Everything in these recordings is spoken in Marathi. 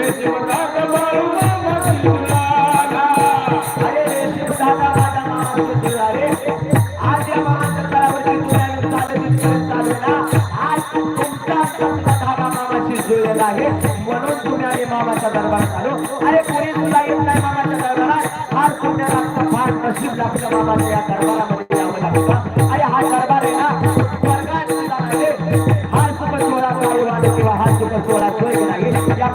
आज या म्हणून अरे कोणी तुला येत नाही मामाच्या दरबारात फार नशीब लागतं मामाच्या या दरबारामध्ये यावं लागतं अरे हा दरबार आहे ना हा सुपर सोहळा किंवा हा सुपर सोहळा स्वर्ग नाही या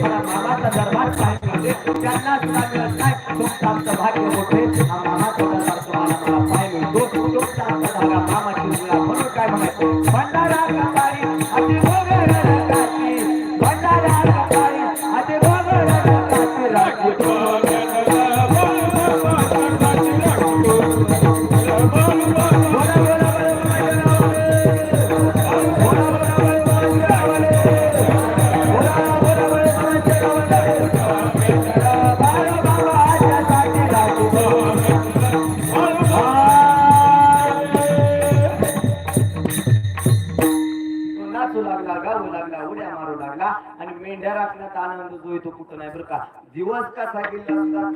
मला मामाचा दरबार काय मिळू दे त्यांना सुद्धा मिळत नाही तुमचं आमचं भाग्य मोठे हा मामाचा दरबार तुम्हाला मला पाय मिळतो तुमचा आमचा धागा मामाची मुला म्हणून काय म्हणायचं भंडारा कपाळी अति भोगर रंगाची भंडारा कपाळी अति भोगर रंगाची राखी तो नाचू लागला गाऊ लागला उड्या मारू लागला आणि मेंढ्या राखण्यात आनंद जो येतो कुठं नाही बरं का? दिवस कसा गेला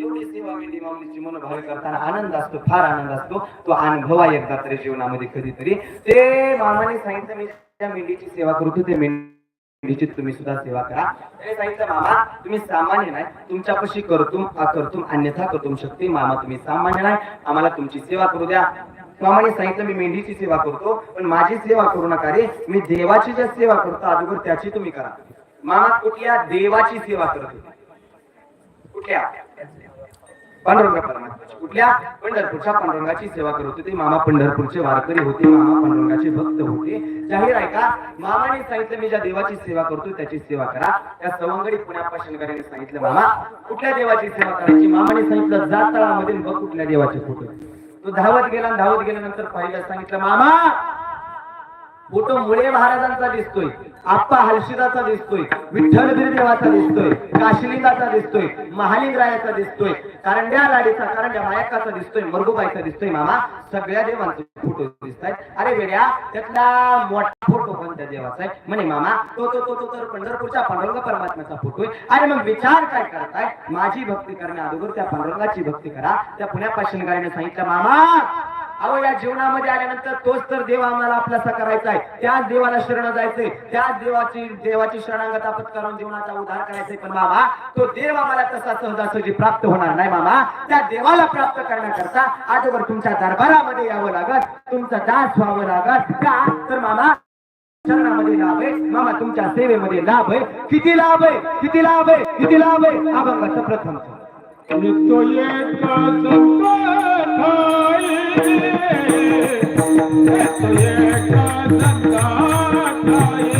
एवढी सेवा मेंढी माऊलीची मन करताना आनंद असतो फार आनंद असतो. तो अनुभवा एकदा तरी जीवनामध्ये कधीतरी. ते मामाने सांगितलं मी त्या मेंढीची सेवा करतो ते मेंढीची तुम्ही सुद्धा सेवा करा. त्याने सांगितलं मामा तुम्ही सामान्य नाही तुमच्यापाशी करतुम अकर्तुम अन्यथा करतुम शकते मामा तुम्ही सामान्य नाही आम्हाला तुमची सेवा करू द्या. मामाने सांगितलं मी मेंढीची सेवा करतो पण माझी सेवा करू नका रे. मी देवाची ज्या सेवा करतो अगोदर त्याची तुम्ही करा. मामा कुठल्या देवाची सेवा करत होते? कुठल्या? पांडुरंग परमात्म्याची कुठल्या? पंढरपूरच्या पांडुरंगाची सेवा करत होते. मामा पंढरपूरचे वारकरी होते मामा पांडुरंगाचे भक्त होते. जाहीर आहे का? मामाने सांगितलं मी ज्या देवाची सेवा करतो त्याची सेवा करा. त्या सवंगडी पुण्यापासून सांगितलं मामा कुठल्या देवाची सेवा करायची? मामाने सांगितलं जातळामध्ये बघ कुठल्या देवाचे फोटो तो धावत गेला धावत गेल्यानंतर पाहिलं सांगितलं मामा फोटो मुळे महाराजांचा दिसतोय आप्पा हलशिदाचा दिसतोय विठ्ठल देवाचा दिसतोय काशिलिंगाचा दिसतोय महालिंगरायाचा दिसतोय कारंड्या राडीचा कारंड्या मायकाचा दिसतोय मरगुबाईचा दिसतोय मामा सगळ्या देवांचे फोटो दिसत आहेत अरे वेड्या त्यातला मोठा फोटो कोणत्या देवाचा आहे. म्हणे मामा तो तो तो तो तर पंढरपूरच्या पांडुरंग परमात्म्याचा फोटो आहे. अरे मग विचार काय करताय? माझी भक्ती करण्या अगोदर त्या पांडुरंगाची भक्ती करा. त्या पुण्यापासून गायने सांगितलं मामा अहो या जीवनामध्ये आल्यानंतर तोच तर देव आम्हाला आपलासा करायचा आहे त्याच देवाला शरण जायचंय. त्याच देवाची देवाची शरणागत आपण करून जीवनाचा उद्धार करायचंय. पण मामा तो देव आम्हाला तसा सहजासहजी प्राप्त होणार नाही मामा. त्या देवाला प्राप्त करण्याकरता आजवर तुमच्या दरबारामध्ये यावं लागत तुमचा दास व्हावं लागत. का? तर मामा शरणामध्ये लाभ. आहे मामा तुमच्या सेवेमध्ये लाभ. आहे किती लाभ? आहे किती लाभ? आहे किती लाभ? आहे अभंगाचं प्रथम. नित्य लंग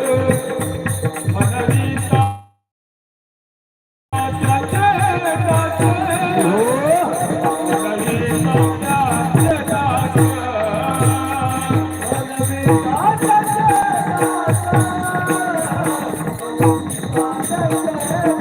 Yeah.